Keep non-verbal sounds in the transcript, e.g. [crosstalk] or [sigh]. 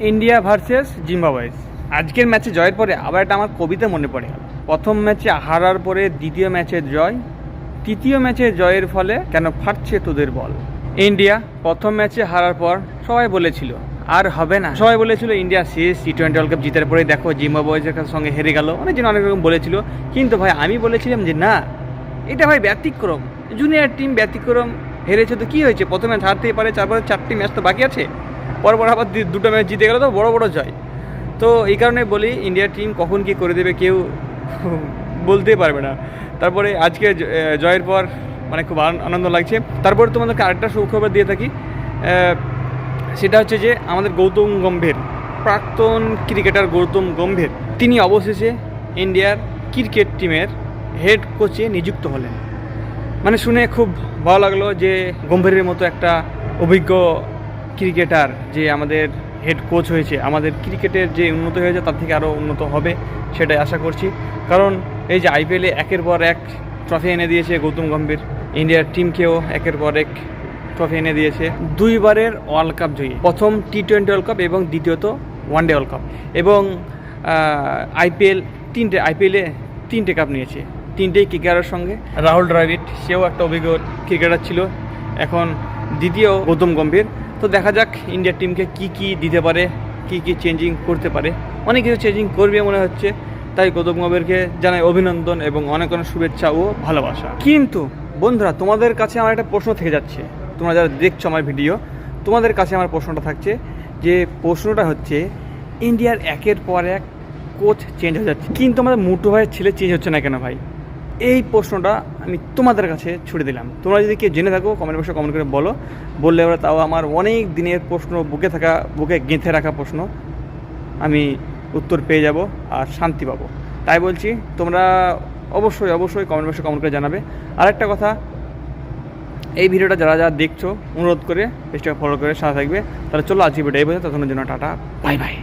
India versus জিম্বাবয়েস আজকের ম্যাচে জয়ের পরে আবার এটা আমার কবিতা মনে পড়ে। প্রথম ম্যাচে হারার পরে দ্বিতীয় ম্যাচে জয়, তৃতীয় ম্যাচে জয়ের ফলে কেন ফাটছে তোদের বল? ইন্ডিয়া প্রথম ম্যাচে হারার পর সবাই বলেছিল, আর হবে না। সবাই বলেছিল, ইন্ডিয়া শেষ টি টোয়েন্টি ওয়ার্ল্ড কাপ জিতার পরে দেখো জিম্বাবয়েসের কাছে সঙ্গে হেরে গেল। অনেকজন অনেক রকম বলেছিল, কিন্তু ভাই আমি বলেছিলাম যে, না, এটা ভাই ব্যতিক্রম। জুনিয়র টিম ব্যতিক্রম। হেরেছে তো কী হয়েছে? প্রথমে হারতেই পারে, তারপরে চারটি ম্যাচ তো বাকি আছে। পরপর আবার দুটো ম্যাচ জিতে গেলে তো, বড় বড় জয়। তো এই কারণে বলি, ইন্ডিয়ার টিম কখন কি করে দেবে কেউ [laughs] বলতেই পারবে না। তারপরে আজকে জয়ের পর মানে খুব আন- আনন্দ লাগছে। তারপরে তোমাদেরকে আরেকটা সুখবর দিয়ে থাকি। সেটা হচ্ছে যে, আমাদের গৌতম গম্ভীর, প্রাক্তন ক্রিকেটার গৌতম গম্ভীর, তিনি অবশেষে ইন্ডিয়ার ক্রিকেট টিমের হেড কোচে নিযুক্ত হলেন। মানে শুনে খুব ভালো লাগল যে গম্ভীরের মতো একটা অভিজ্ঞ ক্রিকেটার যে আমাদের হেড কোচ হয়েছে, আমাদের ক্রিকেটের যে উন্নত হয়েছে তার থেকে আরও উন্নত হবে, সেটাই আশা করছি। কারণ এই যে আইপিএলে একের পর এক ট্রফি এনে দিয়েছে গৌতম গম্ভীর। ইন্ডিয়ার টিমকেও একের পর এক ট্রফি এনে দিয়েছে। দুইবারের ওয়ার্ল্ড কাপ জয়ী, প্রথম টি টোয়েন্টি ওয়ার্ল্ড কাপ এবং দ্বিতীয়ত ওয়ানডে ওয়ার্ল্ড কাপ এবং আইপিএল তিনটে আইপিএলে তিনটে কাপ নিয়েছে। তিনটেই ক্রিকেটারের সঙ্গে। রাহুল দ্রাবিড, সেও একটা অভিজ্ঞ ক্রিকেটার ছিল। এখন দ্বিতীয় গৌতম গম্ভীর। তো দেখা যাক ইন্ডিয়ার টিমকে কি কি দিতে পারে, কি কি চেঞ্জিং করতে পারে। অনেক কিছু চেঞ্জিং করবে মনে হচ্ছে। তাই গৌতম গম্ভীরকে জানাই অভিনন্দন এবং অনেক অনেক শুভেচ্ছা ও ভালোবাসা। কিন্তু বন্ধুরা, তোমাদের কাছে আমার একটা প্রশ্ন থেকে যাচ্ছে। তোমরা যারা দেখছ আমার ভিডিও তোমাদের কাছে আমার প্রশ্নটা থাকছে যে প্রশ্নটা হচ্ছে ইন্ডিয়ার একের পর এক কোচ চেঞ্জ হয়ে যাচ্ছে। কিন্তু আমাদের মুটু ভাইয়ের ছেলে চেঞ্জ হচ্ছে না কেন ভাই? এই প্রশ্নটা আমি তোমাদের কাছে ছুড়ে দিলাম। তোমরা যদি কেউ জেনে থাকো কমেন্ট বক্সে কমেন্ট করে বলো। বললে এবার তাও আমার অনেক দিনের প্রশ্ন, বুকে থাকা, বুকে গেঁথে রাখা প্রশ্ন। আমি উত্তর পেয়ে যাব আর শান্তি পাবো। তাই বলছি, তোমরা অবশ্যই অবশ্যই কমেন্ট বক্সে কমেন্ট করে জানাবে। আর একটা কথা, এই ভিডিওটা যারা যারা দেখছ, অনুরোধ করে, পেজটাকে ফলো করে সাথে থাকবে। তাহলে চলো আজকে ভিডিও এই পর্যন্ত। ততক্ষণের জন্য টাটা বাই বাই